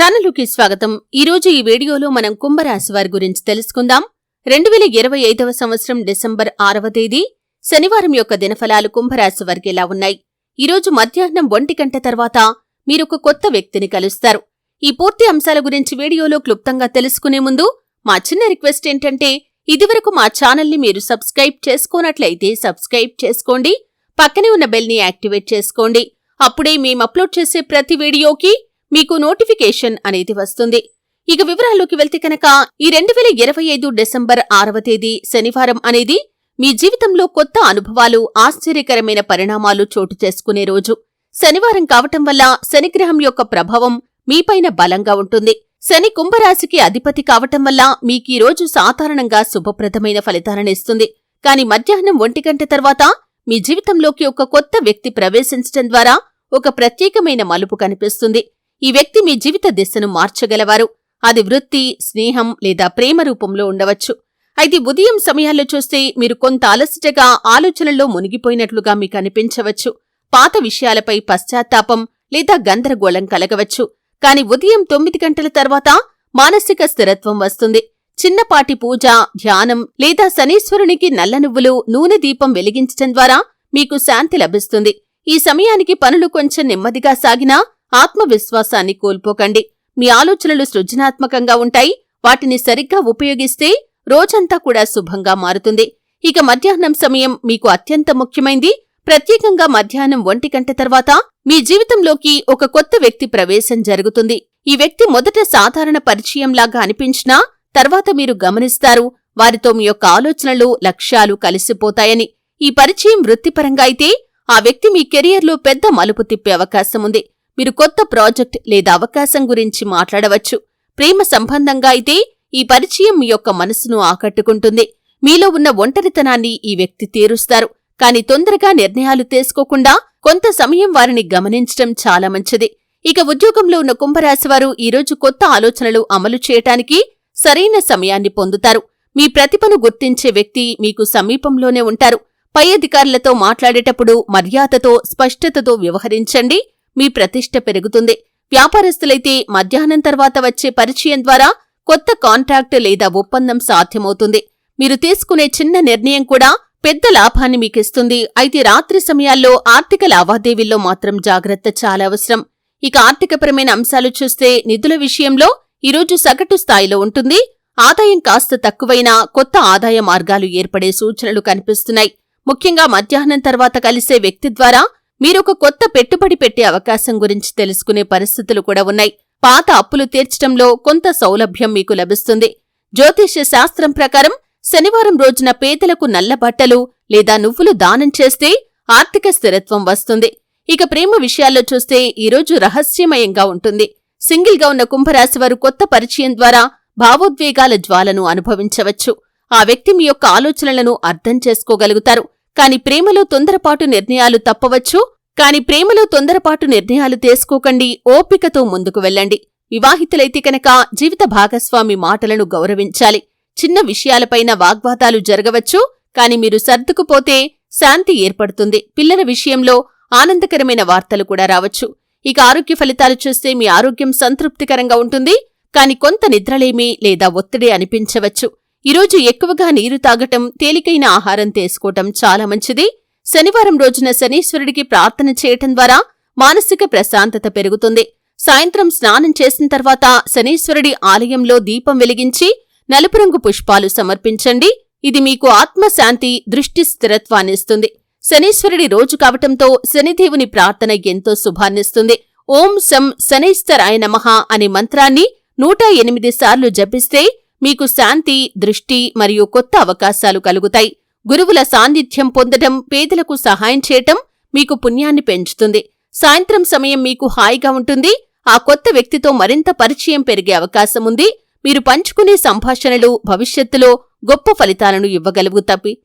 ఛానలుకి స్వాగతం. ఈరోజు ఈ వీడియోలో మనం కుంభరాశి వారి గురించి తెలుసుకుందాం. రెండు వేల ఇరవై ఐదవ సంవత్సరం డిసెంబర్ ఆరవ తేదీ శనివారం యొక్క దినఫలాలు కుంభరాశి వారికి ఎలా ఉన్నాయి? ఈరోజు మధ్యాహ్నం ఒంటి గంట తర్వాత మీరొక కొత్త వ్యక్తిని కలుస్తారు. ఈ పూర్తి అంశాల గురించి వీడియోలో క్లుప్తంగా తెలుసుకునే ముందు మా చిన్న రిక్వెస్ట్ ఏంటంటే ఇదివరకు మా ఛానల్ని మీరు సబ్స్క్రైబ్ చేసుకోనట్లయితే సబ్స్క్రైబ్ చేసుకోండి పక్కనే ఉన్న బెల్ని యాక్టివేట్ చేసుకోండి. అప్పుడే మేము అప్లోడ్ చేసే ప్రతి వీడియోకి మీకు నోటిఫికేషన్ అనేది వస్తుంది. ఇక వివరాల్లోకి వెళ్తే కనుక ఈ రెండు వేల ఇరవై ఐదు డిసెంబర్ ఆరవ తేదీ శనివారం అనేది మీ జీవితంలో కొత్త అనుభవాలు ఆశ్చర్యకరమైన పరిణామాలు చోటు చేసుకునే రోజు. శనివారం కావటం వల్ల శనిగ్రహం యొక్క ప్రభావం మీపైన బలంగా ఉంటుంది. శని కుంభరాశికి అధిపతి కావటం వల్ల మీకీ రోజు సాధారణంగా శుభప్రదమైన ఫలితాలనిస్తుంది కాని మధ్యాహ్నం ఒంటి గంట తర్వాత మీ జీవితంలోకి ఒక కొత్త వ్యక్తి ప్రవేశించటం ద్వారా ఒక ప్రత్యేకమైన మలుపు కనిపిస్తుంది. ఈ వ్యక్తి మీ జీవిత దిశను మార్చగలవారు. అది వృత్తి స్నేహం లేదా ప్రేమ రూపంలో ఉండవచ్చు. అయితే ఉదయం సమయాల్లో చూస్తే మీరు కొంత అలసటగా ఆలోచనల్లో మునిగిపోయినట్లుగా మీకు అనిపించవచ్చు. పాత విషయాలపై పశ్చాత్తాపం లేదా గందరగోళం కలగవచ్చు. కాని ఉదయం తొమ్మిది గంటల తర్వాత మానసిక స్థిరత్వం వస్తుంది. చిన్నపాటి పూజ ధ్యానం లేదా శనీశ్వరునికి నల్ల నువ్వులు నూనె దీపం వెలిగించటం ద్వారా మీకు శాంతి లభిస్తుంది. ఈ సమయానికి పనులు కొంచెం నెమ్మదిగా సాగినా ఆత్మవిశ్వాసాన్ని కోల్పోకండి. మీ ఆలోచనలు సృజనాత్మకంగా ఉంటాయి. వాటిని సరిగ్గా ఉపయోగిస్తే రోజంతా కూడా శుభంగా మారుతుంది. ఇక మధ్యాహ్నం సమయం మీకు అత్యంత ముఖ్యమైంది. ప్రత్యేకంగా మధ్యాహ్నం ఒంటి గంట తర్వాత మీ జీవితంలోకి ఒక కొత్త వ్యక్తి ప్రవేశం జరుగుతుంది. ఈ వ్యక్తి మొదట సాధారణ పరిచయంలాగా అనిపించినా తర్వాత మీరు గమనిస్తారు. వారితో మీ యొక్క ఆలోచనలు లక్ష్యాలు కలిసిపోతాయని. ఈ పరిచయం వృత్తిపరంగా అయితే ఆ వ్యక్తి మీ కెరియర్లో పెద్ద మలుపు తిప్పే అవకాశం ఉంది. మీరు కొత్త ప్రాజెక్ట్ లేదా అవకాశం గురించి మాట్లాడవచ్చు. ప్రేమ సంబంధంగా అయితే ఈ పరిచయం మీ యొక్క మనసును ఆకట్టుకుంటుంది. మీలో ఉన్న ఒంటరితనాన్ని ఈ వ్యక్తి తీరుస్తారు. కాని తొందరగా నిర్ణయాలు తీసుకోకుండా కొంత సమయం వారిని గమనించడం చాలా మంచిది. ఇక ఉద్యోగంలో ఉన్న కుంభరాశివారు ఈరోజు కొత్త ఆలోచనలు అమలు చేయటానికి సరైన సమయాన్ని పొందుతారు. మీ ప్రతిభను గుర్తించే వ్యక్తి మీకు సమీపంలోనే ఉంటారు. పై అధికారులతో మాట్లాడేటప్పుడు మర్యాదతో స్పష్టతతో వ్యవహరించండి. మీ ప్రతిష్ట పెరుగుతుంది. వ్యాపారస్తులైతే మధ్యాహ్నం తర్వాత వచ్చే పరిచయం ద్వారా కొత్త కాంట్రాక్ట్ లేదా ఒప్పందం సాధ్యమవుతుంది. మీరు తీసుకునే చిన్న నిర్ణయం కూడా పెద్ద లాభాన్ని మీకిస్తుంది. అయితే రాత్రి సమయాల్లో ఆర్థిక లావాదేవీల్లో మాత్రం జాగ్రత్త చాలా అవసరం. ఇక ఆర్థికపరమైన అంశాలు చూస్తే నిధుల విషయంలో ఈరోజు సగటు స్థాయిలో ఉంటుంది. ఆదాయం కాస్త తక్కువైనా కొత్త ఆదాయ మార్గాలు ఏర్పడే సూచనలు కనిపిస్తున్నాయి. ముఖ్యంగా మధ్యాహ్నం తర్వాత కలిసే వ్యక్తి ద్వారా మీరొక కొత్త పెట్టుబడి పెట్టే అవకాశం గురించి తెలుసుకునే పరిస్థితులు కూడా ఉన్నాయి. పాత అప్పులు తీర్చడంలో కొంత సౌలభ్యం మీకు లభిస్తుంది. జ్యోతిష్య శాస్త్రం ప్రకారం శనివారం రోజున పేదలకు నల్ల బట్టలు లేదా నువ్వులు దానం చేస్తే ఆర్థిక స్థిరత్వం వస్తుంది. ఇక ప్రేమ విషయాల్లో చూస్తే ఈరోజు రహస్యమయంగా ఉంటుంది. సింగిల్గా ఉన్న కుంభరాశివారు కొత్త పరిచయం ద్వారా భావోద్వేగాల జ్వాలను అనుభవించవచ్చు. ఆ వ్యక్తి మీ యొక్క ఆలోచనలను అర్థం చేసుకోగలుగుతారు. కాని ప్రేమలో తొందరపాటు నిర్ణయాలు తప్పవచ్చు. కాని ప్రేమలో తొందరపాటు నిర్ణయాలు తీసుకోకండి. ఓపికతో ముందుకు వెళ్ళండి. వివాహితులైతే కనుక జీవిత భాగస్వామి మాటలను గౌరవించాలి. చిన్న విషయాలపైన వాగ్వాదాలు జరగవచ్చు. కాని మీరు సర్దుకుపోతే శాంతి ఏర్పడుతుంది. పిల్లల విషయంలో ఆనందకరమైన వార్తలు కూడా రావచ్చు. ఇక ఆరోగ్య ఫలితాలు చూస్తే మీ ఆరోగ్యం సంతృప్తికరంగా ఉంటుంది. కాని కొంత నిద్రలేమి లేదా ఒత్తిడి అనిపించవచ్చు. ఈరోజు ఎక్కువగా నీరు తాగటం తేలికైన ఆహారం తీసుకోవటం చాలా మంచిది. శనివారం రోజున శనీశ్వరుడికి ప్రార్థన చేయటం ద్వారా మానసిక ప్రశాంతత పెరుగుతుంది. సాయంత్రం స్నానం చేసిన తర్వాత శనీశ్వరుడి ఆలయంలో దీపం వెలిగించి నలుపు రంగు పుష్పాలు సమర్పించండి. ఇది మీకు ఆత్మశాంతి దృష్టి స్థిరత్వాన్నిస్తుంది శనీశ్వరుడి రోజు కావటంతో శనిదేవుని ప్రార్థన ఎంతో శుభాన్నిస్తుంది ఓం శం శనైశ్వరాయ నమః అనే మంత్రాన్ని నూట ఎనిమిది సార్లు జపిస్తే మీకు శాంతి దృష్టి మరియు కొత్త అవకాశాలు కలుగుతాయి. గురువుల సాన్నిధ్యం పొందడం పేదలకు సహాయం చేయటం మీకు పుణ్యాన్ని పెంచుతుంది. సాయంత్రం సమయం మీకు హాయిగా ఉంటుంది. ఆ కొత్త వ్యక్తితో మరింత పరిచయం పెరిగే అవకాశం ఉంది. మీరు పంచుకునే సంభాషణలు భవిష్యత్తులో గొప్ప ఫలితాలను ఇవ్వగలుగుతాయి.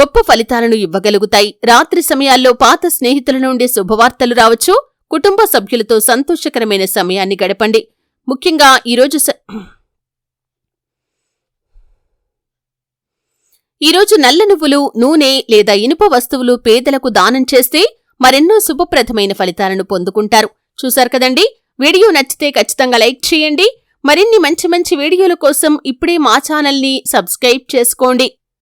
గొప్ప ఫలితాలను ఇవ్వగలుగుతాయి. రాత్రి సమయాల్లో పాత స్నేహితుల నుండి శుభవార్తలు రావచ్చు. కుటుంబ సభ్యులతో సంతోషకరమైన సమయాన్ని గడపండి. ముఖ్యంగా ఈరోజు ఈరోజు నల్ల నువ్వులు నూనె లేదా ఇనుప వస్తువులు పేదలకు దానం చేస్తే మరెన్నో శుభప్రదమైన ఫలితాలను పొందుకుంటారు. చూశారు కదండి? వీడియో నచ్చితే ఖచ్చితంగా లైక్ చేయండి. మరిన్ని మంచి మంచి వీడియోల కోసం ఇప్పుడే మా ఛానల్ని సబ్స్క్రైబ్ చేసుకోండి.